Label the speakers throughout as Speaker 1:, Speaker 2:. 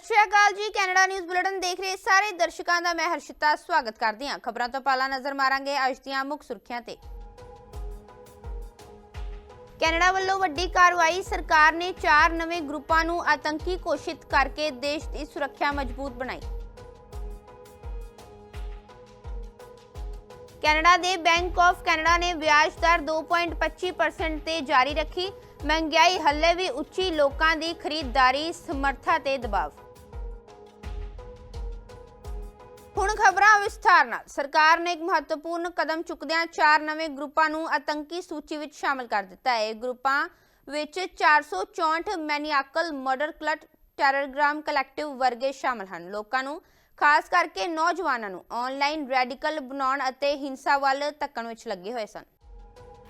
Speaker 1: ਸਤਿ ਸ਼੍ਰੀ ਅਕਾਲ ਜੀ। Canada news bulletin ਦੇਖ ਰਹੇ ਸਾਰੇ ਦਰਸ਼ਕਾਂ ਦਾ ਮੈਂ ਹਰਸ਼ਿਤਾ, ਸਵਾਗਤ ਕਰਦੀ ਹਾਂ। ਖਬਰਾਂ ਤੋਂ ਪਹਿਲਾਂ ਨਜ਼ਰ ਮਾਰਾਂਗੇ ਅੱਜ ਦੀਆਂ ਮੁੱਖ ਸੁਰਖੀਆਂ ਤੇ। ਕੈਨੇਡਾ ਵੱਲੋਂ ਵੱਡੀ ਕਾਰਵਾਈ, ਸਰਕਾਰ ਨੇ ਚਾਰ ਨਵੇਂ ਗਰੁੱਪਾਂ ਨੂੰ ਆਤੰਕੀ ਘੋਸ਼ਿਤ ਕਰਕੇ ਦੇਸ਼ ਦੀ ਸੁਰੱਖਿਆ ਮਜ਼ਬੂਤ ਬਣਾਈ। ਕੈਨੇਡਾ ਦੇ ਬੈਂਕ ਆਫ ਕੈਨੇਡਾ ਨੇ ਵਿਆਜ ਦਰ 2.25% ਤੇ ਜਾਰੀ ਰੱਖੀ। ਮਹਿੰਗਾਈ ਹੱਲੇ ਵੀ ਉੱਚੀ, ਲੋਕਾਂ ਦੀ ਖਰੀਦਦਾਰੀ ਸਮਰੱਥਾ ਤੇ ਦਬਾਅ। ਹੁਣ ਖਬਰਾਂ ਵਿਸਥਾਰ ਨਾਲ। ਸਰਕਾਰ ਨੇ ਇੱਕ ਮਹੱਤਵਪੂਰਨ ਕਦਮ ਚੁੱਕਦਿਆਂ ਚਾਰ ਨਵੇਂ ਗਰੁੱਪਾਂ ਨੂੰ ਆਤੰਕੀ ਸੂਚੀ ਵਿੱਚ ਸ਼ਾਮਲ ਕਰ ਦਿੱਤਾ ਹੈ। ਇਹ ਗਰੁੱਪਾਂ ਵਿੱਚ 464 maniacal murder cult Terrorgram collective ਵਰਗੇ ਸ਼ਾਮਲ ਹਨ। ਲੋਕਾਂ ਨੂੰ, ਖਾਸ ਕਰਕੇ ਨੌਜਵਾਨਾਂ ਨੂੰ, ਆਨਲਾਈਨ ਰੈਡੀਕਲ ਬਣਾਉਣ ਅਤੇ ਹਿੰਸਾ ਵੱਲ ਧੱਕਣ ਵਿੱਚ ਲੱਗੇ ਹੋਏ ਸਨ।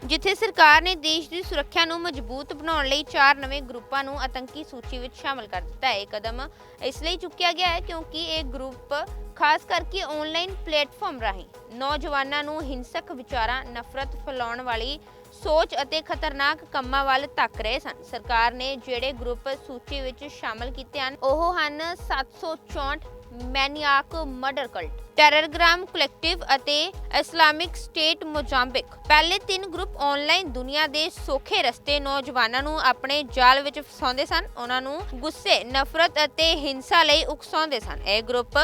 Speaker 1: ਜਿੱਥੇ ਸਰਕਾਰ ਨੇ ਦੇਸ਼ ਦੀ ਸੁਰੱਖਿਆ ਨੂੰ ਮਜ਼ਬੂਤ ਬਣਾਉਣ ਲਈ ਚਾਰ ਨਵੇਂ ਗਰੁੱਪਾਂ ਨੂੰ ਆਤੰਕੀ ਸੂਚੀ ਵਿੱਚ ਸ਼ਾਮਲ ਕਰ ਦਿੱਤਾ ਹੈ। ਇਹ ਕਦਮ ਇਸ ਲਈ ਚੁੱਕਿਆ ਗਿਆ ਹੈ ਕਿਉਂਕਿ ਇਹ ਗਰੁੱਪ ਖਾਸ ਕਰਕੇ ਆਨਲਾਈਨ ਪਲੇਟਫਾਰਮ ਰਾਹੀਂ ਨੌਜਵਾਨਾਂ ਨੂੰ ਹਿੰਸਕ ਵਿਚਾਰਾਂ, ਨਫ਼ਰਤ ਫੈਲਾਉਣ ਵਾਲੀ ਸੋਚ ਅਤੇ ਖਤਰਨਾਕ ਕੰਮਾਂ ਵੱਲ ਧੱਕ ਰਹੇ ਸਨ। ਸਰਕਾਰ ਨੇ ਜਿਹੜੇ ਗਰੁੱਪ ਸੂਚੀ ਵਿੱਚ ਸ਼ਾਮਲ ਕੀਤੇ ਹਨ, ਉਹ ਹਨ 764 maniac murder cult. Terrorgram collective ਅਤੇ ਇਸਲਾਮਿਕ ਸਟੇਟ ਮੋਜ਼ਾਂਬਿਕ ਪਹਿਲੇ ਤਿੰਨ ਗਰੁੱਪ ਆਨਲਾਈਨ ਦੁਨੀਆ ਦੇ ਸੋਖੇ ਰਸਤੇ ਨੌਜਵਾਨਾਂ ਨੂੰ ਆਪਣੇ ਜਾਲ ਵਿੱਚ ਫਸਾਉਂਦੇ ਸਨ। ਉਹਨਾਂ ਨੂੰ ਗੁੱਸੇ, ਨਫ਼ਰਤ ਅਤੇ ਹਿੰਸਾ ਲਈ ਉਕਸਾਉਂਦੇ ਸਨ। ਇਹ ਗਰੁੱਪ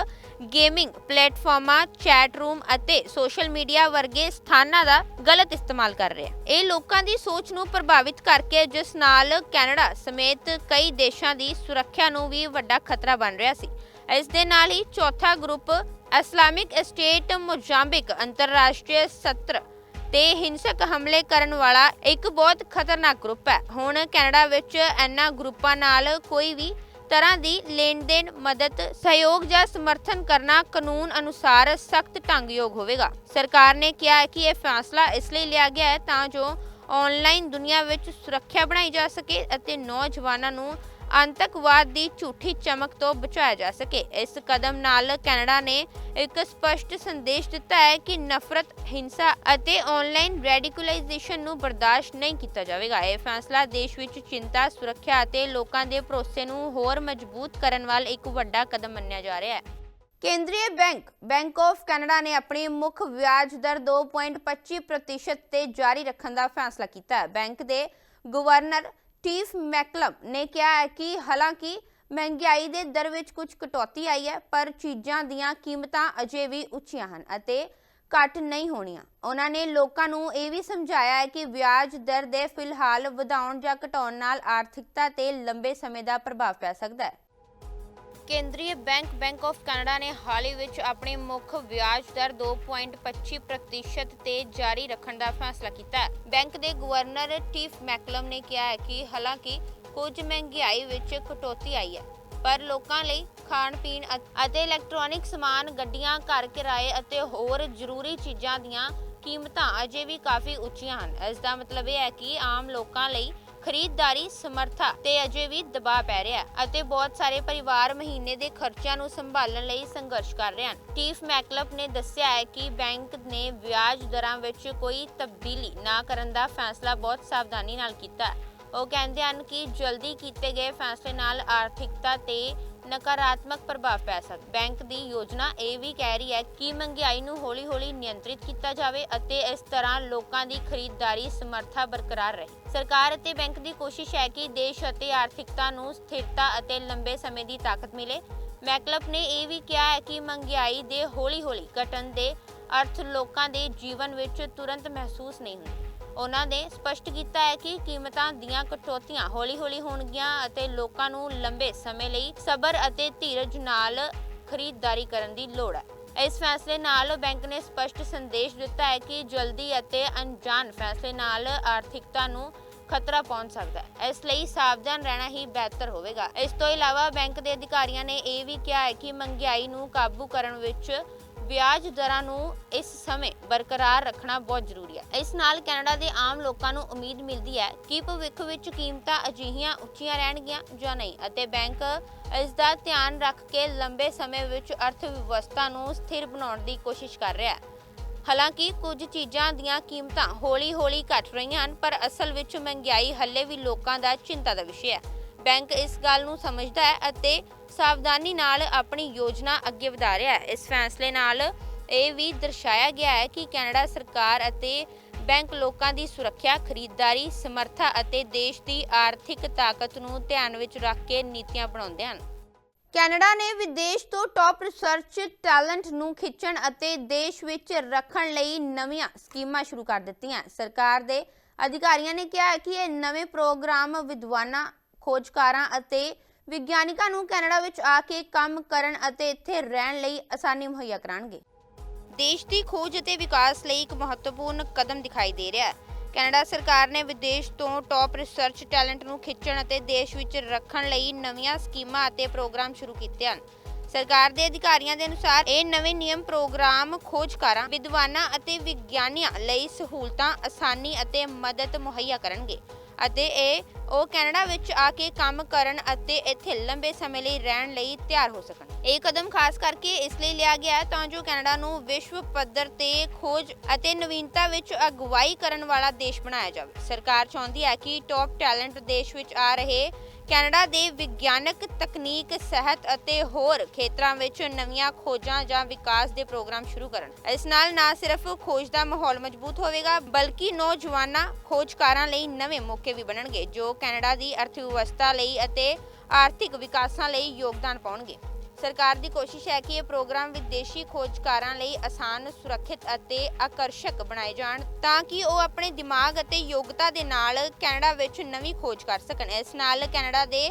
Speaker 1: ਗੇਮਿੰਗ ਪਲੇਟਫਾਰਮਾਂ, ਚੈਟ ਰੂਮ ਅਤੇ ਸੋਸ਼ਲ ਮੀਡੀਆ ਵਰਗੇ ਸਥਾਨਾਂ ਦਾ ਗਲਤ ਇਸਤੇਮਾਲ ਕਰ ਰਿਹਾ ਇਹ ਲੋਕਾਂ ਦੀ ਸੋਚ ਨੂੰ ਪ੍ਰਭਾਵਿਤ ਕਰਕੇ ਜਿਸ ਨਾਲ ਕੈਨੇਡਾ ਸਮੇਤ ਕਈ ਦੇਸ਼ਾਂ ਦੀ ਸੁਰੱਖਿਆ ਨੂੰ ਵੀ ਵੱਡਾ ਖਤਰਾ ਬਣ ਰਿਹਾ ਸੀ। ਇਸ ਦੇ ਨਾਲ ਹੀ ਚੌਥਾ ਗਰੁੱਪ ਇਸਲਾਮਿਕ ਸਟੇਟ ਮੋਜ਼ਾਂਬਿਕ ਅੰਤਰਰਾਸ਼ਟਰੀ ਸੱਤਰ ਤੇ ਹਿੰਸਕ ਹਮਲੇ ਕਰਨ ਵਾਲਾ ਇੱਕ ਬਹੁਤ ਖਤਰਨਾਕ ਗਰੁੱਪ ਹੈ। ਹੁਣ ਕੈਨੇਡਾ ਵਿੱਚ ਇਹਨਾਂ ਗਰੁੱਪਾਂ ਨਾਲ ਕੋਈ ਵੀ ਤਰ੍ਹਾਂ ਦੀ ਲੈਣ ਦੇਣ ਮਦਦ, ਸਹਿਯੋਗ ਜਾਂ ਸਮਰਥਨ ਕਰਨਾ ਕਾਨੂੰਨ ਅਨੁਸਾਰ ਸਖਤ ਢੰਗਯੋਗ ਹੋਵੇਗਾ। ਸਰਕਾਰ ਨੇ ਕਿਹਾ ਹੈ ਕਿ ਇਹ ਫੈਸਲਾ ਇਸ ਲਈ ਲਿਆ ਗਿਆ ਹੈ ਤਾਂ ਜੋ ਆਨਲਾਈਨ ਦੁਨੀਆ ਵਿੱਚ ਸੁਰੱਖਿਆ ਬਣਾਈ ਜਾ ਸਕੇ ਅਤੇ ਨੌਜਵਾਨਾਂ ਨੂੰ ਆਤੰਕਵਾਦ ਦੀ ਝੂਠੀ ਚਮਕ ਤੋਂ ਬਚਾਇਆ ਜਾ ਸਕੇ। ਇਸ ਕਦਮ ਨਾਲ ਕੈਨੇਡਾ ਨੇ ਇੱਕ ਸਪਸ਼ਟ ਸੰਦੇਸ਼ ਦਿੱਤਾ ਹੈ ਕਿ ਨਫ਼ਰਤ, ਹਿੰਸਾ ਅਤੇ ਆਨਲਾਈਨ ਰੈਡੀਕਲਾਈਜੇਸ਼ਨ ਨੂੰ ਬਰਦਾਸ਼ਤ ਨਹੀਂ ਕੀਤਾ ਜਾਵੇਗਾ। ਇਹ ਫੈਸਲਾ ਦੇਸ਼ ਵਿੱਚ ਚਿੰਤਾ, ਸੁਰੱਖਿਆ ਅਤੇ ਲੋਕਾਂ ਦੇ ਭਰੋਸੇ ਨੂੰ ਹੋਰ ਮਜ਼ਬੂਤ ਕਰਨ ਵੱਲ ਇੱਕ ਵੱਡਾ ਕਦਮ ਮੰਨਿਆ ਜਾ ਰਿਹਾ ਹੈ। ਕੇਂਦਰੀ ਬੈਂਕ ਬੈਂਕ ਆਫ ਕੈਨੇਡਾ ਨੇ ਆਪਣੀ ਮੁੱਖ ਵਿਆਜ ਦਰ 2.25% ਤੇ ਜਾਰੀ ਰੱਖਣ ਦਾ ਫੈਸਲਾ ਕੀਤਾ ਹੈ। ਬੈਂਕ ਦੇ ਗਵਰਨਰ ਸਟੀਵ ਮੈਕਲਮ ਨੇ ਕਿਹਾ ਹੈ ਕਿ ਹਾਲਾਂਕਿ ਮਹਿੰਗਾਈ ਦੇ ਦਰ ਵਿੱਚ ਕੁਝ ਕਟੌਤੀ ਆਈ ਹੈ, ਪਰ ਚੀਜ਼ਾਂ ਦੀਆਂ ਕੀਮਤਾਂ ਅਜੇ ਵੀ ਉੱਚੀਆਂ ਹਨ ਅਤੇ ਘੱਟ ਨਹੀਂ ਹੋਣੀਆਂ। ਉਹਨਾਂ ਨੇ ਲੋਕਾਂ ਨੂੰ ਇਹ ਵੀ ਸਮਝਾਇਆ ਹੈ ਕਿ ਵਿਆਜ ਦਰ ਦੇ ਫਿਲਹਾਲ ਵਧਾਉਣ ਜਾਂ ਘਟਾਉਣ ਨਾਲ ਆਰਥਿਕਤਾ ਤੇ ਲੰਬੇ ਸਮੇਂ ਦਾ ਪ੍ਰਭਾਵ ਪੈ ਸਕਦਾ ਹੈ। ਕੇਂਦਰੀ ਬੈਂਕ ਬੈਂਕ ਆਫ ਕੈਨੇਡਾ ਨੇ ਹਾਲ ਹੀ ਵਿੱਚ ਆਪਣੀ ਮੁੱਖ ਵਿਆਜ ਦਰ 2.25% ਤੇ ਜਾਰੀ ਰੱਖਣ ਦਾ ਫੈਸਲਾ ਕੀਤਾ ਹੈ। ਬੈਂਕ ਦੇ ਗਵਰਨਰ ਟੀਫ ਮੈਕਲਮ ਨੇ ਕਿਹਾ ਹੈ ਕਿ ਹਾਲਾਂਕਿ ਕੁਝ ਮਹਿੰਗਾਈ ਵਿੱਚ ਕਟੌਤੀ ਆਈ ਹੈ, ਪਰ ਲੋਕਾਂ ਲਈ ਖਾਣ, ਪੀਣ ਅਤੇ ਇਲੈਕਟ੍ਰੋਨਿਕ ਸਮਾਨ, ਗੱਡੀਆਂ, ਘਰ ਕਿਰਾਏ ਅਤੇ ਹੋਰ ਜ਼ਰੂਰੀ ਚੀਜ਼ਾਂ ਦੀਆਂ ਕੀਮਤਾਂ ਅਜੇ ਵੀ ਕਾਫੀ ਉੱਚੀਆਂ ਹਨ। ਇਸ ਦਾ ਮਤਲਬ ਇਹ ਹੈ ਕਿ ਆਮ ਲੋਕਾਂ ਲਈ ਖਰੀਦਦਾਰੀ ਸਮਰੱਥਾ ਤੇ ਅਜੇ ਵੀ ਦਬਾਅ ਪੈ ਰਿਹਾ ਅਤੇ ਬਹੁਤ ਸਾਰੇ ਪਰਿਵਾਰ ਮਹੀਨੇ ਦੇ ਖਰਚਿਆਂ ਨੂੰ ਸੰਭਾਲਣ ਲਈ ਸੰਘਰਸ਼ ਕਰ ਰਹੇ ਹਨ। ਟੀਫ ਮੈਕਲਪ ਨੇ ਦੱਸਿਆ ਹੈ ਕਿ ਬੈਂਕ ਨੇ ਵਿਆਜ ਦਰਾਂ ਵਿੱਚ ਕੋਈ ਤਬਦੀਲੀ ਨਾ ਕਰਨ ਦਾ ਫੈਸਲਾ ਬਹੁਤ ਸਾਵਧਾਨੀ ਨਾਲ ਕੀਤਾ ਉਹ ਕਹਿੰਦੇ ਹਨ ਕਿ ਜਲਦੀ ਕੀਤੇ ਗਏ ਫੈਸਲੇ ਨਾਲ ਆਰਥਿਕਤਾ ਤੇ ਨਕਾਰਾਤਮਕ ਪ੍ਰਭਾਵ ਪੈ ਸਕਦਾ ਬੈਂਕ ਦੀ ਯੋਜਨਾ ਇਹ ਵੀ ਕਹਿ ਰਹੀ ਹੈ ਕਿ ਮਹਿੰਗਾਈ ਨੂੰ ਹੌਲੀ-ਹੌਲੀ ਨਿਯੰਤਰਿਤ ਕੀਤਾ ਜਾਵੇ ਅਤੇ ਇਸ ਤਰ੍ਹਾਂ ਲੋਕਾਂ ਦੀ ਖਰੀਦਦਾਰੀ ਸਮਰੱਥਾ ਬਰਕਰਾਰ ਰਹੇ। ਸਰਕਾਰ ਅਤੇ ਬੈਂਕ ਦੀ ਕੋਸ਼ਿਸ਼ ਹੈ ਕਿ ਦੇਸ਼ ਅਤੇ ਆਰਥਿਕਤਾ ਨੂੰ ਸਥਿਰਤਾ ਅਤੇ ਲੰਬੇ ਸਮੇਂ ਦੀ ਤਾਕਤ ਮਿਲੇ। ਮੈਕਲਪ ਨੇ ਇਹ ਵੀ ਕਿਹਾ ਹੈ ਕਿ ਮਹਿੰਗਾਈ ਦੇ ਹੌਲੀ-ਹੌਲੀ ਘਟਣ ਦੇ ਅਰਥ ਲੋਕਾਂ ਦੇ ਜੀਵਨ ਵਿੱਚ ਤੁਰੰਤ ਮਹਿਸੂਸ ਨਹੀਂ ਹੁੰਦੇ। ਉਹਨਾਂ ਨੇ ਸਪਸ਼ਟ ਕੀਤਾ ਹੈ ਕਿ ਕੀਮਤਾਂ ਦੀਆਂ ਕਟੌਤੀਆਂ ਹੌਲੀ-ਹੌਲੀ ਹੋਣਗੀਆਂ ਅਤੇ ਲੋਕਾਂ ਨੂੰ ਲੰਬੇ ਸਮੇਂ ਲਈ ਸਬਰ ਅਤੇ ਧੀਰਜ ਨਾਲ ਖਰੀਦਦਾਰੀ ਕਰਨ ਦੀ ਲੋੜ ਹੈ। ਇਸ ਫੈਸਲੇ ਨਾਲ ਬੈਂਕ ਨੇ ਸਪਸ਼ਟ ਸੰਦੇਸ਼ ਦਿੱਤਾ ਹੈ ਕਿ ਜਲਦੀ ਅਤੇ ਅਣਜਾਣ ਫੈਸਲੇ ਨਾਲ ਆਰਥਿਕਤਾ ਨੂੰ ਖਤਰਾ ਪਹੁੰਚ ਸਕਦਾ ਹੈ। ਇਸ ਲਈ ਸਾਵਧਾਨ ਰਹਿਣਾ ਹੀ ਬਿਹਤਰ ਹੋਵੇਗਾ। ਇਸ ਤੋਂ ਇਲਾਵਾ ਬੈਂਕ ਦੇ ਅਧਿਕਾਰੀਆਂ ਨੇ ਇਹ ਵੀ ਕਿਹਾ ਹੈ ਕਿ ਮਹਿੰਗਾਈ ਨੂੰ ਕਾਬੂ ਕਰਨ ਵਿੱਚ ਵਿਆਜ ਦਰਾਂ ਨੂੰ ਇਸ ਸਮੇਂ ਬਰਕਰਾਰ ਰੱਖਣਾ ਬਹੁਤ ਜ਼ਰੂਰੀ ਹੈ। ਇਸ ਨਾਲ ਕੈਨੇਡਾ ਦੇ ਆਮ ਲੋਕਾਂ ਨੂੰ ਉਮੀਦ ਮਿਲਦੀ ਹੈ ਕਿ ਭਵਿੱਖ ਵਿੱਚ ਕੀਮਤਾਂ ਅਜਿਹੀਆਂ ਉੱਚੀਆਂ ਰਹਿਣਗੀਆਂ ਜਾਂ ਨਹੀਂ ਅਤੇ ਬੈਂਕ ਇਸ ਦਾ ਧਿਆਨ ਰੱਖ ਕੇ ਲੰਬੇ ਸਮੇਂ ਵਿੱਚ ਅਰਥ ਵਿਵਸਥਾ ਨੂੰ ਸਥਿਰ ਬਣਾਉਣ ਦੀ ਕੋਸ਼ਿਸ਼ ਕਰ ਰਿਹਾ ਹੈ। ਹਾਲਾਂਕਿ ਕੁਝ ਚੀਜ਼ਾਂ ਦੀਆਂ ਕੀਮਤਾਂ ਹੌਲੀ-ਹੌਲੀ ਘਟ ਰਹੀਆਂ ਹਨ, ਪਰ ਅਸਲ ਵਿੱਚ ਮਹਿੰਗਾਈ ਹੱਲੇ ਵੀ ਲੋਕਾਂ ਦਾ ਚਿੰਤਾ ਦਾ ਵਿਸ਼ਾ ਹੈ। ਬੈਂਕ ਇਸ ਗੱਲ ਨੂੰ ਸਮਝਦਾ ਹੈ ਅਤੇ ਸਾਵਧਾਨੀ ਨਾਲ ਆਪਣੀ ਯੋਜਨਾ ਅੱਗੇ ਵਧਾ ਰਿਹਾ ਹੈ। ਇਸ ਫੈਸਲੇ ਨਾਲ ਇਹ ਵੀ ਦਰਸਾਇਆ ਗਿਆ ਹੈ ਕਿ ਕੈਨੇਡਾ ਸਰਕਾਰ ਅਤੇ ਬੈਂਕ ਲੋਕਾਂ ਦੀ ਸੁਰੱਖਿਆ, ਖਰੀਦਦਾਰੀ, ਸਮਰੱਥਾ ਅਤੇ ਦੇਸ਼ ਦੀ ਆਰਥਿਕ ਤਾਕਤ ਨੂੰ ਧਿਆਨ ਵਿੱਚ ਰੱਖ ਕੇ ਨੀਤੀਆਂ ਬਣਾਉਂਦੇ ਹਨ। ਕੈਨੇਡਾ ਨੇ ਵਿਦੇਸ਼ ਤੋਂ ਟੌਪ ਰਿਸਰਚ ਟੈਲੈਂਟ ਨੂੰ ਖਿੱਚਣ ਅਤੇ ਦੇਸ਼ ਵਿੱਚ ਰੱਖਣ ਲਈ ਨਵੀਆਂ ਸਕੀਮਾਂ ਸ਼ੁਰੂ ਕਰ ਦਿੱਤੀਆਂ। ਸਰਕਾਰ ਦੇ ਅਧਿਕਾਰੀਆਂ ਨੇ ਕਿਹਾ ਕਿ ਇਹ ਨਵੇਂ ਪ੍ਰੋਗਰਾਮ ਵਿਦਵਾਨਾਂ ਖੋਜਕਾਰਾਂ ਅਤੇ ਵਿਗਿਆਨਿਕਾਂ ਨੂੰ ਕੈਨੇਡਾ ਵਿੱਚ ਆ ਕੇ ਕੰਮ ਕਰਨ ਅਤੇ ਇੱਥੇ ਰਹਿਣ ਲਈ ਆਸਾਨੀ ਮੁਹੱਈਆ ਕਰਾਉਣਗੇ। ਦੇਸ਼ ਦੀ ਖੋਜ ਅਤੇ ਵਿਕਾਸ ਲਈ ਇੱਕ ਮਹੱਤਵਪੂਰਨ ਕਦਮ ਦਿਖਾਈ ਦੇ ਰਿਹਾ ਹੈ। ਕੈਨੇਡਾ ਸਰਕਾਰ ਨੇ ਵਿਦੇਸ਼ ਤੋਂ ਟੌਪ ਰਿਸਰਚ ਟੈਲੈਂਟ ਨੂੰ ਖਿੱਚਣ ਅਤੇ ਦੇਸ਼ ਵਿੱਚ ਰੱਖਣ ਲਈ ਨਵੀਆਂ ਸਕੀਮਾਂ ਅਤੇ ਪ੍ਰੋਗਰਾਮ ਸ਼ੁਰੂ ਕੀਤੇ ਹਨ। ਸਰਕਾਰ ਦੇ ਅਧਿਕਾਰੀਆਂ ਦੇ ਅਨੁਸਾਰ ਇਹ ਨਵੇਂ ਨਿਯਮ ਪ੍ਰੋਗਰਾਮ ਖੋਜਕਾਰਾਂ, ਵਿਦਵਾਨਾਂ ਅਤੇ ਵਿਗਿਆਨੀਆਂ ਲਈ ਸਹੂਲਤਾਂ ਆਸਾਨੀ ਅਤੇ ਮਦਦ ਮੁਹੱਈਆ ਕਰਨਗੇ। ਅਤੇ ਇਹ, ਉਹ ਕੈਨੇਡਾ ਵਿੱਚ ਆ ਕੇ ਕੰਮ ਕਰਨ ਅਤੇ ਇੱਥੇ ਲੰਬੇ ਸਮੇਂ ਲਈ ਰਹਿਣ ਲਈ ਤਿਆਰ ਹੋ ਸਕਣ। ਇਹ ਕਦਮ ਖਾਸ ਕਰਕੇ ਇਸ ਲਈ ਲਿਆ ਗਿਆ ਹੈ ਤਾਂ ਜੋ ਕੈਨੇਡਾ ਨੂੰ ਵਿਸ਼ਵ ਪੱਧਰ ਤੇ ਖੋਜ ਅਤੇ ਨਵੀਨਤਾ ਵਿੱਚ ਅਗਵਾਈ ਕਰਨ ਵਾਲਾ ਦੇਸ਼ ਬਣਾਇਆ ਜਾਵੇ। ਸਰਕਾਰ ਚਾਹੁੰਦੀ ਹੈ ਕਿ ਟੌਪ ਟੈਲੈਂਟ ਦੇਸ਼ ਵਿੱਚ ਆ ਰਹੇ ਕੈਨੇਡਾ ਦੇ ਵਿਗਿਆਨਕ ਤਕਨੀਕ, ਸਿਹਤ ਅਤੇ ਹੋਰ ਖੇਤਰਾਂ ਵਿੱਚ ਨਵੀਆਂ ਖੋਜਾਂ ਜਾਂ ਵਿਕਾਸ ਦੇ ਪ੍ਰੋਗਰਾਮ ਸ਼ੁਰੂ ਕਰਨ। ਇਸ ਨਾਲ ਨਾ ਸਿਰਫ ਖੋਜ ਦਾ ਮਾਹੌਲ ਮਜ਼ਬੂਤ ਹੋਵੇਗਾ, ਬਲਕਿ ਨੌਜਵਾਨਾਂ ਖੋਜਕਾਰਾਂ ਲਈ ਨਵੇਂ ਮੌਕੇ ਵੀ ਬਣਨਗੇ, ਜੋ ਕੈਨੇਡਾ ਦੀ ਅਰਥ ਵਿਵਸਥਾ ਲਈ ਅਤੇ ਆਰਥਿਕ ਵਿਕਾਸਾਂ ਲਈ ਯੋਗਦਾਨ ਪਾਉਣਗੇ। ਸਰਕਾਰ ਦੀ ਕੋਸ਼ਿਸ਼ ਹੈ ਕਿ ਇਹ ਪ੍ਰੋਗਰਾਮ ਵਿਦੇਸ਼ੀ ਖੋਜਕਾਰਾਂ ਲਈ ਆਸਾਨ, ਸੁਰੱਖਿਅਤ ਅਤੇ ਆਕਰਸ਼ਕ ਬਣਾਏ ਜਾਣ ਤਾਂ ਕਿ ਉਹ ਆਪਣੇ ਦਿਮਾਗ ਅਤੇ ਯੋਗਤਾ ਦੇ ਨਾਲ ਕੈਨੇਡਾ ਵਿੱਚ ਨਵੀਂ ਖੋਜ ਕਰ ਸਕਣ। ਇਸ ਨਾਲ ਕੈਨੇਡਾ ਦੇ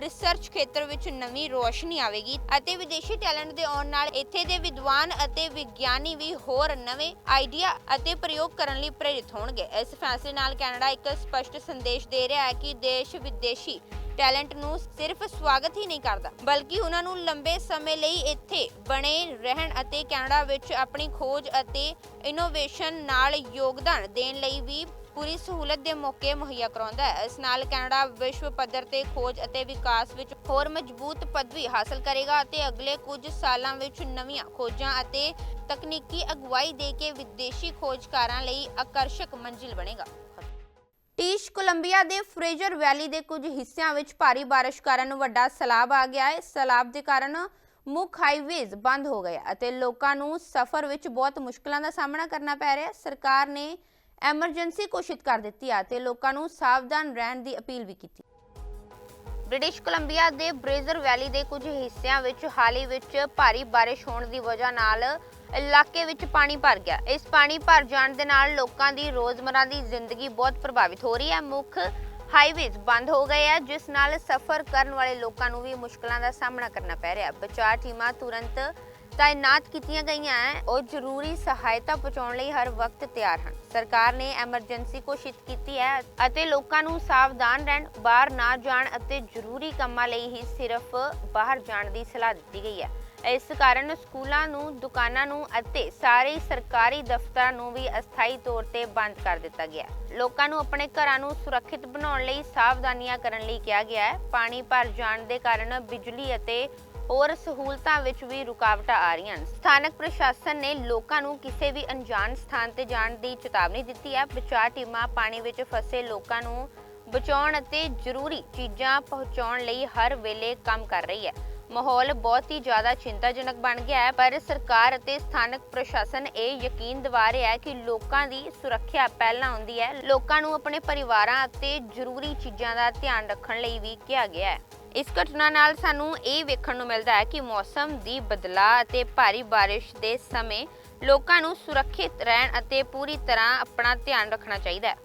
Speaker 1: ਰਿਸਰਚ ਖੇਤਰ ਵਿੱਚ ਨਵੀਂ ਰੋਸ਼ਨੀ ਆਵੇਗੀ ਅਤੇ ਵਿਦੇਸ਼ੀ ਟੈਲੈਂਟ ਦੇ ਆਉਣ ਨਾਲ ਇੱਥੇ ਦੇ ਵਿਦਵਾਨ ਅਤੇ ਵਿਗਿਆਨੀ ਵੀ ਹੋਰ ਨਵੇਂ ਆਈਡੀਆ ਅਤੇ ਪ੍ਰਯੋਗ ਕਰਨ ਲਈ ਪ੍ਰੇਰਿਤ ਹੋਣਗੇ। ਇਸ ਫੈਸਲੇ ਨਾਲ ਕੈਨੇਡਾ ਇੱਕ ਸਪਸ਼ਟ ਸੰਦੇਸ਼ ਦੇ ਰਿਹਾ ਹੈ ਕਿ ਦੇਸ਼ ਵਿਦੇਸ਼ੀ ਟੈਲੈਂਟ ਨੂੰ ਸਿਰਫ ਸਵਾਗਤ ਹੀ ਨਹੀਂ ਕਰਦਾ, ਬਲਕਿ ਉਹਨਾਂ ਨੂੰ ਲੰਬੇ ਸਮੇਂ ਲਈ ਇੱਥੇ ਬਣੇ ਰਹਿਣ ਅਤੇ ਕੈਨੇਡਾ ਵਿੱਚ ਆਪਣੀ ਖੋਜ ਅਤੇ ਇਨੋਵੇਸ਼ਨ ਨਾਲ ਯੋਗਦਾਨ ਦੇਣ ਲਈ ਵੀ ਪੂਰੀ ਸਹੂਲਤ ਦੇ ਮੌਕੇ ਮੁਹੱਈਆ ਕਰਾਉਂਦਾ ਹੈ। ਇਸ ਨਾਲ ਕੈਨੇਡਾ ਵਿਸ਼ਵ ਪੱਧਰ ਤੇ ਖੋਜ ਅਤੇ ਵਿਕਾਸ ਵਿੱਚ ਹੋਰ ਮਜ਼ਬੂਤ ਪਦਵੀ ਹਾਸਲ ਕਰੇਗਾ ਅਤੇ ਅਗਲੇ ਕੁਝ ਸਾਲਾਂ ਵਿੱਚ ਨਵੀਆਂ ਖੋਜਾਂ ਅਤੇ ਤਕਨੀਕੀ ਅਗਵਾਈ ਦੇ ਕੇ ਵਿਦੇਸ਼ੀ ਖੋਜਕਾਰਾਂ ਲਈ ਆਕਰਸ਼ਕ ਮੰਜ਼ਿਲ ਬਣੇਗਾ। ਟੀਸ਼ ਕੋਲੰਬੀਆ ਦੇ ਫਰੇਜ਼ਰ ਵੈਲੀ ਦੇ ਕੁਝ ਹਿੱਸਿਆਂ ਵਿੱਚ ਭਾਰੀ ਬਾਰਿਸ਼ ਕਾਰਨ ਵੱਡਾ ਸੈਲਾਬ ਆ ਗਿਆ ਹੈ। ਸੈਲਾਬ ਦੇ ਕਾਰਨ ਮੁੱਖ ਹਾਈਵੇਜ਼ ਬੰਦ ਹੋ ਗਏ ਅਤੇ ਲੋਕਾਂ ਨੂੰ ਸਫ਼ਰ ਵਿੱਚ ਬਹੁਤ ਮੁਸ਼ਕਲਾਂ ਦਾ ਸਾਹਮਣਾ ਕਰਨਾ ਪੈ ਰਿਹਾ ਹੈ। ਸਰਕਾਰ ਨੇ ਐਮਰਜੈਂਸੀ ਘੋਸ਼ਿਤ ਕਰ ਦਿੱਤੀ ਹੈ ਤੇ ਲੋਕਾਂ ਨੂੰ ਸਾਵਧਾਨ ਰਹਿਣ ਦੀ ਅਪੀਲ ਵੀ ਕੀਤੀ। ਬ੍ਰਿਟਿਸ਼ ਕੋਲੰਬੀਆ ਦੇ ਬ੍ਰੇਜ਼ਰ ਵੈਲੀ ਦੇ ਕੁਝ ਹਿੱਸਿਆਂ ਵਿੱਚ ਹਾਲ ਹੀ ਵਿੱਚ ਭਾਰੀ ਬਾਰਿਸ਼ ਹੋਣ ਦੀ ਵਜ੍ਹਾ ਨਾਲ ਇਲਾਕੇ ਵਿੱਚ ਪਾਣੀ ਭਰ ਗਿਆ। ਇਸ ਪਾਣੀ ਭਰ ਜਾਣ ਦੇ ਨਾਲ ਲੋਕਾਂ ਦੀ ਰੋਜ਼ਮਰਾ ਦੀ ਜ਼ਿੰਦਗੀ ਬਹੁਤ ਪ੍ਰਭਾਵਿਤ ਹੋ ਰਹੀ ਹੈ। ਮੁੱਖ ਹਾਈਵੇਜ਼ ਬੰਦ ਹੋ ਗਏ ਆ, ਜਿਸ ਨਾਲ ਸਫ਼ਰ ਕਰਨ ਵਾਲੇ ਲੋਕਾਂ ਨੂੰ ਵੀ ਮੁਸ਼ਕਲਾਂ ਦਾ ਸਾਹਮਣਾ ਕਰਨਾ ਪੈ ਰਿਹਾ। ਬਚਾਅ ਟੀਮਾਂ ਤੁਰੰਤ ਤਾਇਨਾਤ ਕੀਤੀਆਂ ਗਈਆਂ ਹੈ ਉਹ ਜ਼ਰੂਰੀ ਸਹਾਇਤਾ ਪਹੁੰਚਾਉਣ ਲਈ ਹਰ ਵਕਤ ਤਿਆਰ ਹਨ। ਸਰਕਾਰ ਨੇ ਐਮਰਜੈਂਸੀ ਘੋਸ਼ਿਤ ਕੀਤੀ ਹੈ ਅਤੇ ਲੋਕਾਂ ਨੂੰ ਸਾਵਧਾਨ ਰਹਿਣ, ਬਾਹਰ ਨਾ ਜਾਣ ਅਤੇ ਜ਼ਰੂਰੀ ਕੰਮਾਂ ਲਈ ਹੀ ਸਿਰਫ ਬਾਹਰ ਜਾਣ ਦੀ ਸਲਾਹ ਦਿੱਤੀ ਗਈ ਹੈ ਇਸ ਕਾਰਨ ਸਕੂਲਾਂ ਨੂੰ, ਦੁਕਾਨਾਂ ਨੂੰ ਅਤੇ ਸਾਰੇ ਸਰਕਾਰੀ ਦਫ਼ਤਰਾਂ ਨੂੰ ਵੀ ਅਸਥਾਈ ਤੌਰ ਤੇ ਬੰਦ ਕਰ ਦਿੱਤਾ ਗਿਆ। ਲੋਕਾਂ ਨੂੰ ਆਪਣੇ ਘਰਾਂ ਨੂੰ ਸੁਰੱਖਿਅਤ ਬਣਾਉਣ ਲਈ ਸਾਵਧਾਨੀਆਂ ਕਰਨ ਲਈ ਕਿਹਾ ਗਿਆ ਹੈ। ਪਾਣੀ ਭਰ ਜਾਣ ਦੇ ਕਾਰਨ ਬਿਜਲੀ ਅਤੇ ਹੋਰ ਸਹੂਲਤਾਂ ਵਿੱਚ ਵੀ ਰੁਕਾਵਟਾਂ ਆ ਰਹੀਆਂ ਹਨ। ਸਥਾਨਕ ਪ੍ਰਸ਼ਾਸਨ ਨੇ ਲੋਕਾਂ ਨੂੰ ਕਿਸੇ ਵੀ ਅਣਜਾਣ ਸਥਾਨ ਤੇ ਜਾਣ ਦੀ ਚੇਤਾਵਨੀ ਦਿੱਤੀ ਹੈ। ਬਚਾਅ ਟੀਮਾਂ ਪਾਣੀ ਵਿੱਚ ਫਸੇ ਲੋਕਾਂ ਨੂੰ ਬਚਾਉਣ ਅਤੇ ਜ਼ਰੂਰੀ ਚੀਜ਼ਾਂ ਪਹੁੰਚਾਉਣ ਲਈ ਹਰ ਵੇਲੇ ਕੰਮ ਕਰ ਰਹੀ ਹੈ। ਮਾਹੌਲ ਬਹੁਤ ਹੀ ਜ਼ਿਆਦਾ ਚਿੰਤਾਜਨਕ ਬਣ ਗਿਆ ਹੈ, ਪਰ ਸਰਕਾਰ ਅਤੇ ਸਥਾਨਕ ਪ੍ਰਸ਼ਾਸਨ ਇਹ ਯਕੀਨ ਦਿਵਾ ਰਿਹਾ ਹੈ ਕਿ ਲੋਕਾਂ ਦੀ ਸੁਰੱਖਿਆ ਪਹਿਲਾਂ ਆਉਂਦੀ ਹੈ। ਲੋਕਾਂ ਨੂੰ ਆਪਣੇ ਪਰਿਵਾਰਾਂ ਅਤੇ ਜ਼ਰੂਰੀ ਚੀਜ਼ਾਂ ਦਾ ਧਿਆਨ ਰੱਖਣ ਲਈ ਵੀ ਕਿਹਾ ਗਿਆ ਹੈ। ਇਸ ਘਟਨਾ ਨਾਲ ਸਾਨੂੰ ਇਹ ਵੇਖਣ ਨੂੰ ਮਿਲਦਾ ਹੈ ਕਿ ਮੌਸਮ ਦੀ ਬਦਲਾਅ ਅਤੇ ਭਾਰੀ ਬਾਰਿਸ਼ ਦੇ ਸਮੇਂ ਲੋਕਾਂ ਨੂੰ ਸੁਰੱਖਿਅਤ ਰਹਿਣ ਅਤੇ ਪੂਰੀ ਤਰ੍ਹਾਂ ਆਪਣਾ ਧਿਆਨ ਰੱਖਣਾ ਚਾਹੀਦਾ ਹੈ।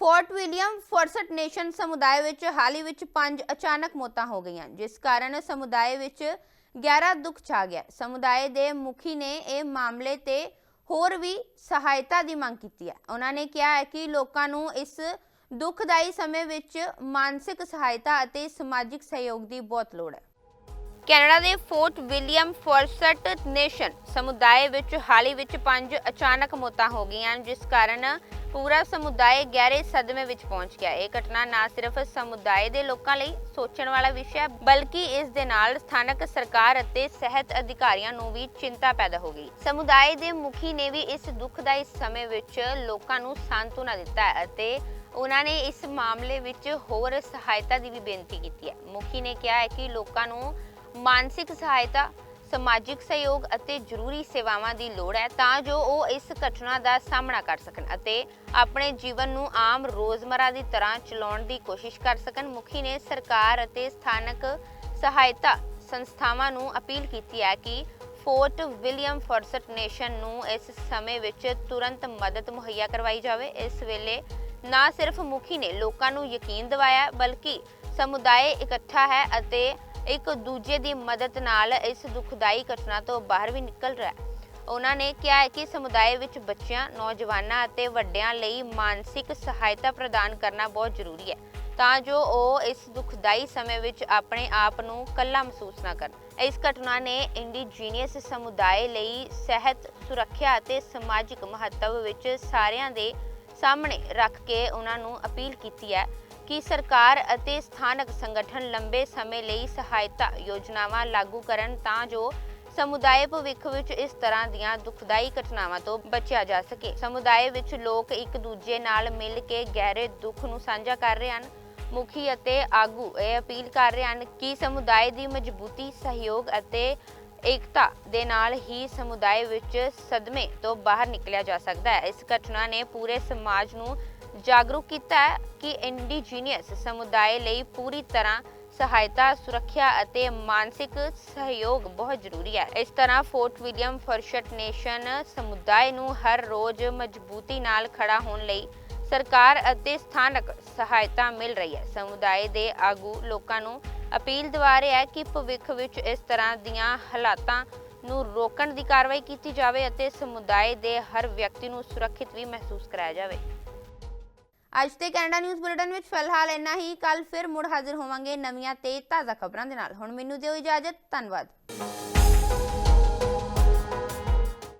Speaker 1: ਫੋਰਟ ਵਿਲੀਅਮ ਫੋਰਸਟ ਨੇਸ਼ਨ ਸਮੁਦਾਇ ਵਿੱਚ ਹਾਲ ਹੀ ਵਿੱਚ ਪੰਜ ਅਚਾਨਕ ਮੌਤਾਂ ਹੋ ਗਈਆਂ, ਜਿਸ ਕਾਰਨ ਸਮੁਦਾਇ ਵਿੱਚ ਗਹਿਰਾ ਦੁੱਖ ਛਾ ਗਿਆ। ਸਮੁਦਾਇ ਦੇ ਮੁਖੀ ਨੇ ਇਹ ਮਾਮਲੇ ਤੇ ਹੋਰ ਵੀ ਸਹਾਇਤਾ ਦੀ ਮੰਗ ਕੀਤੀ ਹੈ। ਉਹਨਾਂ ਨੇ ਕਿਹਾ ਹੈ ਕਿ ਲੋਕਾਂ ਨੂੰ ਇਸ ਦੁਖਦਾਈ ਸਮੇਂ ਵਿੱਚ ਮਾਨਸਿਕ ਸਹਾਇਤਾ ਅਤੇ ਸਮਾਜਿਕ ਸਹਿਯੋਗ ਦੀ ਬਹੁਤ ਲੋੜ ਹੈ। ਕੈਨੇਡਾ ਦੇ ਫੋਰਟ ਵਿਲੀਅਮ ਫੋਰਸਟ ਨੇਸ਼ਨ ਸਮੁਦਾਇ ਵਿੱਚ ਹਾਲ ਵਿੱਚ ਪੰਜ ਅਚਾਨਕ ਮੌਤਾਂ ਹੋ ਗਈਆਂ ਜਿਸ ਕਾਰਨ ਪੂਰਾ ਸਮੁਦਾਇ ਗਹਿਰੇ ਸਦਮੇ ਵਿੱਚ ਪਹੁੰਚ ਗਿਆ। ਇਹ ਘਟਨਾ ਨਾ ਸਿਰਫ ਸਮੁਦਾਇ ਦੇ ਲੋਕਾਂ ਲਈ ਸੋਚਣ ਵਾਲਾ ਵਿਸ਼ਾ ਹੈ, ਬਲਕਿ ਇਸ ਦੇ ਨਾਲ ਸਥਾਨਕ ਸਰਕਾਰ ਅਤੇ ਸਿਹਤ ਅਧਿਕਾਰੀਆਂ ਨੂੰ ਵੀ ਚਿੰਤਾ ਪੈਦਾ ਹੋ ਗਈ। ਸਮੁਦਾਇ ਦੇ ਮੁਖੀ ਨੇ ਵੀ ਇਸ ਦੁਖਦਾਈ ਸਮੇਂ ਵਿੱਚ ਲੋਕਾਂ ਨੂੰ ਸਾਂਤਵਨਾ ਦਿੱਤਾ ਅਤੇ ਉਹਨਾਂ ਨੇ ਇਸ ਮਾਮਲੇ ਵਿੱਚ ਹੋਰ ਸਹਾਇਤਾ ਦੀ ਵੀ ਬੇਨਤੀ ਕੀਤੀ ਹੈ। ਮੁਖੀ ਨੇ ਕਿਹਾ ਹੈ ਕਿ ਲੋਕਾਂ ਨੂੰ ਮਾਨਸਿਕ ਸਹਾਇਤਾ, ਸਮਾਜਿਕ ਸਹਿਯੋਗ ਅਤੇ ਜ਼ਰੂਰੀ ਸੇਵਾਵਾਂ ਦੀ ਲੋੜ ਹੈ ਤਾਂ ਜੋ ਉਹ ਇਸ ਘਟਨਾ ਦਾ ਸਾਹਮਣਾ ਕਰ ਸਕਣ ਅਤੇ ਆਪਣੇ ਜੀਵਨ ਨੂੰ ਆਮ ਰੋਜ਼ਮਰਾ ਦੀ ਤਰ੍ਹਾਂ ਚਲਾਉਣ ਦੀ ਕੋਸ਼ਿਸ਼ ਕਰ ਸਕਣ। ਮੁਖੀ ਨੇ ਸਰਕਾਰ ਅਤੇ ਸਥਾਨਕ ਸਹਾਇਤਾ ਸੰਸਥਾਵਾਂ ਨੂੰ ਅਪੀਲ ਕੀਤੀ ਹੈ ਕਿ ਫੋਰਟ ਵਿਲੀਅਮ ਫੋਰਸਟ ਨੇਸ਼ਨ ਨੂੰ ਇਸ ਸਮੇਂ ਵਿੱਚ ਤੁਰੰਤ ਮਦਦ ਮੁਹੱਈਆ ਕਰਵਾਈ ਜਾਵੇ। ਇਸ ਵੇਲੇ ਨਾ ਸਿਰਫ ਮੁਖੀ ਨੇ ਲੋਕਾਂ ਨੂੰ ਯਕੀਨ ਦਿਵਾਇਆ, ਬਲਕਿ ਸਮੁਦਾਇ ਇਕੱਠਾ ਹੈ ਅਤੇ ਇੱਕ ਦੂਜੇ ਦੀ ਮਦਦ ਨਾਲ ਇਸ ਦੁਖਦਾਈ ਘਟਨਾ ਤੋਂ ਬਾਹਰ ਵੀ ਨਿਕਲ ਰਿਹਾ ਹੈ। ਉਹਨਾਂ ਨੇ ਕਿਹਾ ਹੈ ਕਿ ਸਮੁਦਾਇ ਵਿੱਚ ਬੱਚਿਆਂ, ਨੌਜਵਾਨਾਂ ਅਤੇ ਵੱਡਿਆਂ ਲਈ ਮਾਨਸਿਕ ਸਹਾਇਤਾ ਪ੍ਰਦਾਨ ਕਰਨਾ ਬਹੁਤ ਜ਼ਰੂਰੀ ਹੈ, ਤਾਂ ਜੋ ਉਹ ਇਸ ਦੁਖਦਾਈ ਸਮੇਂ ਵਿੱਚ ਆਪਣੇ ਆਪ ਨੂੰ ਇਕੱਲਾ ਮਹਿਸੂਸ ਨਾ ਕਰਨ। ਇਸ ਘਟਨਾ ਨੇ ਇੰਡੀਜੀਨੀਅਸ ਸਮੁਦਾਇ ਲਈ ਸਿਹਤ, ਸੁਰੱਖਿਆ ਅਤੇ ਸਮਾਜਿਕ ਮਹੱਤਵ ਵਿੱਚ ਸਾਰਿਆਂ ਦੇ ਸਾਹਮਣੇ ਰੱਖ ਕੇ ਉਹਨਾਂ ਨੂੰ ਅਪੀਲ ਕੀਤੀ ਹੈ ਕਿ ਸਰਕਾਰ ਅਤੇ ਸਥਾਨਕ ਸੰਗਠਨ ਲੰਬੇ ਸਮੇਂ ਲਈ ਸਹਾਇਤਾ ਯੋਜਨਾਵਾਂ ਲਾਗੂ ਕਰਨ ਤਾਂ ਜੋ ਸਮੁਦਾਇ ਭਵਿੱਖ ਵਿੱਚ ਇਸ ਤਰ੍ਹਾਂ ਦੀਆਂ ਦੁਖਦਾਈ ਘਟਨਾਵਾਂ ਤੋਂ ਬਚਿਆ ਜਾ ਸਕੇ। ਸਮੁਦਾਇ ਵਿੱਚ ਲੋਕ ਇੱਕ ਦੂਜੇ ਨਾਲ ਮਿਲ ਕੇ ਗਹਿਰੇ ਦੁੱਖ ਨੂੰ ਸਾਂਝਾ ਕਰ ਰਹੇ ਹਨ। ਮੁਖੀ ਅਤੇ ਆਗੂ ਇਹ ਅਪੀਲ ਕਰ ਰਹੇ ਹਨ ਕਿ ਸਮੁਦਾਇ ਦੀ ਮਜ਼ਬੂਤੀ, ਸਹਿਯੋਗ ਅਤੇ ਏਕਤਾ ਦੇ ਨਾਲ ਹੀ ਸਮੁਦਾਇ ਵਿੱਚ ਸਦਮੇ ਤੋਂ ਬਾਹਰ ਨਿਕਲਿਆ ਜਾ ਸਕਦਾ ਹੈ। ਇਸ ਘਟਨਾ ਨੇ ਪੂਰੇ ਸਮਾਜ ਨੂੰ ਜਾਗਰੂਕ ਕੀਤਾ ਹੈ ਕਿ ਇੰਡੀਜੀਨੀਅਸ ਸਮੁਦਾਇ ਲਈ ਪੂਰੀ ਤਰ੍ਹਾਂ ਸਹਾਇਤਾ, ਸੁਰੱਖਿਆ ਅਤੇ ਮਾਨਸਿਕ ਸਹਿਯੋਗ ਬਹੁਤ ਜ਼ਰੂਰੀ ਹੈ। ਇਸ ਤਰ੍ਹਾਂ ਫੋਰਟ ਵਿਲੀਅਮ ਫਰਸ਼ਟ ਨੇਸ਼ਨ ਸਮੁਦਾਇ ਨੂੰ ਹਰ ਰੋਜ਼ ਮਜ਼ਬੂਤੀ ਨਾਲ ਖੜਾ ਹੋਣ ਲਈ ਸਰਕਾਰ ਅਤੇ ਸਥਾਨਕ ਸਹਾਇਤਾ ਮਿਲ ਰਹੀ ਹੈ। ਸਮੁਦਾਇ ਦੇ ਆਗੂ ਲੋਕਾਂ ਨੂੰ ਅਪੀਲ ਦਿਵਾ ਰਿਹਾ ਹੈ ਕਿ ਭਵਿੱਖ ਵਿੱਚ ਇਸ ਤਰ੍ਹਾਂ ਦੀਆਂ ਹਾਲਾਤਾਂ ਨੂੰ ਰੋਕਣ ਦੀ ਕਾਰਵਾਈ ਕੀਤੀ ਜਾਵੇ ਅਤੇ ਸਮੁਦਾਇ ਦੇ ਹਰ ਵਿਅਕਤੀ ਨੂੰ ਸੁਰੱਖਿਅਤ ਵੀ ਮਹਿਸੂਸ ਕਰਾਇਆ ਜਾਵੇ। ਅੱਜ ਦੇ ਕੈਨੇਡਾ ਨਿਊਜ਼ ਬੁਲੇਟਿਨ ਵਿੱਚ ਫਿਲਹਾਲ ਇੰਨਾ ਹੀ। ਕੱਲ ਫਿਰ ਮੁੜ ਹਾਜ਼ਰ ਹੋਵਾਂਗੇ ਨਵੀਆਂ ਤੇ ਤਾਜ਼ਾ ਖਬਰਾਂ ਦੇ ਨਾਲ। ਹੁਣ ਮੈਨੂੰ ਦਿਓ ਇਜਾਜ਼ਤ। ਧੰਨਵਾਦ।